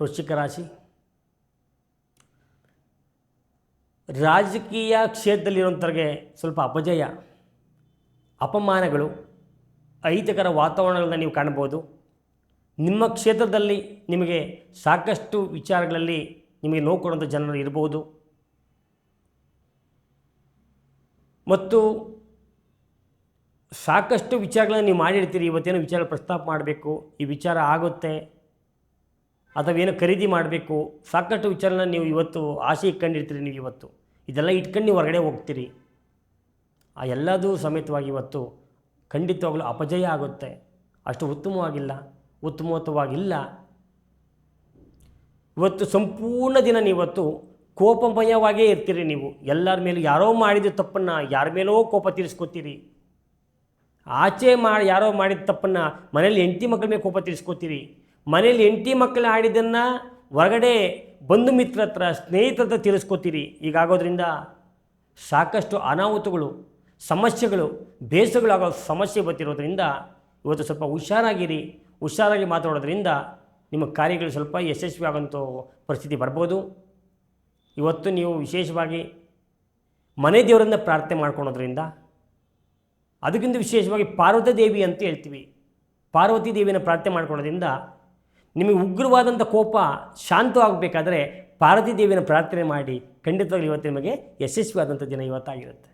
ವೃಶ್ಚಿಕ ರಾಶಿ. ರಾಜಕೀಯ ಕ್ಷೇತ್ರದಲ್ಲಿರುವಂಥವ್ರಿಗೆ ಸ್ವಲ್ಪ ಅಪಜಯ, ಅಪಮಾನಗಳು, ಅಹಿತಕರ ವಾತಾವರಣಗಳನ್ನ ನೀವು ಕಾಣ್ಬೋದು. ನಿಮ್ಮ ಕ್ಷೇತ್ರದಲ್ಲಿ ನಿಮಗೆ ಸಾಕಷ್ಟು ವಿಚಾರಗಳಲ್ಲಿ ನಿಮಗೆ ನೋವು ಕೊಡುವಂಥ ಜನರು ಇರಬಹುದು ಮತ್ತು ಸಾಕಷ್ಟು ವಿಚಾರಗಳನ್ನು ನೀವು ಮಾಡಿರ್ತೀರಿ, ಇವತ್ತೇನೋ ವಿಚಾರ ಪ್ರಸ್ತಾಪ ಮಾಡಬೇಕು, ಈ ವಿಚಾರ ಆಗುತ್ತೆ. ಅಥವಾ ಏನೋ ಖರೀದಿ ಮಾಡಬೇಕು, ಸಾಕಷ್ಟು ವಿಚಾರನ ನೀವು ಇವತ್ತು ಆಸೆ ಇಟ್ಕೊಂಡಿರ್ತೀರಿ ನೀವು ಇವತ್ತು. ಇದೆಲ್ಲ ಇಟ್ಕೊಂಡು ನೀವು ಹೊರಗಡೆ ಹೋಗ್ತೀರಿ. ಆ ಎಲ್ಲದೂ ಸಮೇತವಾಗಿ ಇವತ್ತು ಖಂಡಿತವಾಗಲೂ ಅಪಜಯ ಆಗುತ್ತೆ. ಅಷ್ಟು ಉತ್ತಮವಾಗಿಲ್ಲ ಉತ್ತಮೋತ್ತವಾಗಿಲ್ಲ ಇವತ್ತು ಸಂಪೂರ್ಣ ದಿನ ನೀವತ್ತು ಕೋಪಮಯವಾಗೇ ಇರ್ತೀರಿ ನೀವು. ಎಲ್ಲರ ಮೇಲೂ ಯಾರೋ ಮಾಡಿದ ತಪ್ಪನ್ನು ಯಾರ ಮೇಲೋ ಕೋಪ ತೀರಿಸ್ಕೋತೀರಿ. ಆಚೆ ಮಾಡಿ ಯಾರೋ ಮಾಡಿದ ತಪ್ಪನ್ನು ಮನೇಲಿ ಹೆಂಡತಿ ಮಕ್ಕಳ ಮೇಲೆ ಕೋಪ ತೀರಿಸ್ಕೊತೀರಿ. ಮನೇಲಿ ಎಂಟಿ ಮಕ್ಕಳು ಆಡಿದ್ದನ್ನು ಹೊರಗಡೆ ಬಂಧು ಮಿತ್ರ ಹತ್ರ ಸ್ನೇಹಿತರ ಹತ್ರ ತಿಳಿಸ್ಕೊತೀರಿ. ಹೀಗಾಗೋದ್ರಿಂದ ಸಾಕಷ್ಟು ಅನಾಹುತಗಳು, ಸಮಸ್ಯೆಗಳು ಬೇಸಗಳಾಗೋ ಸಮಸ್ಯೆ ಬರ್ತಿರೋದ್ರಿಂದ ಇವತ್ತು ಸ್ವಲ್ಪ ಹುಷಾರಾಗಿರಿ. ಹುಷಾರಾಗಿ ಮಾತಾಡೋದ್ರಿಂದ ನಿಮ್ಮ ಕಾರ್ಯಗಳು ಸ್ವಲ್ಪ ಯಶಸ್ವಿ ಆಗೋಂಥ ಪರಿಸ್ಥಿತಿ ಬರ್ಬೋದು. ಇವತ್ತು ನೀವು ವಿಶೇಷವಾಗಿ ಮನೆ ದೇವರನ್ನ ಪ್ರಾರ್ಥನೆ ಮಾಡ್ಕೊಳೋದ್ರಿಂದ ಅದಕ್ಕಿಂತ ವಿಶೇಷವಾಗಿ ಪಾರ್ವತಿ ದೇವಿ ಅಂತ ಹೇಳ್ತೀವಿ. ಪಾರ್ವತಿ ದೇವಿಯನ್ನು ಪ್ರಾರ್ಥನೆ ಮಾಡ್ಕೊಳ್ಳೋದ್ರಿಂದ ನಿಮಗೆ ಉಗ್ರವಾದಂಥ ಕೋಪ ಶಾಂತವಾಗಬೇಕಾದ್ರೆ ಪಾರ್ವತಿ ದೇವಿಯನ್ನು ಪ್ರಾರ್ಥನೆ ಮಾಡಿ ಖಂಡಿತವಾಗ್ಲೂ ಇವತ್ತು ನಿಮಗೆ ಯಶಸ್ವಿಯಾದಂಥ ದಿನ ಇವತ್ತಾಗಿರುತ್ತೆ.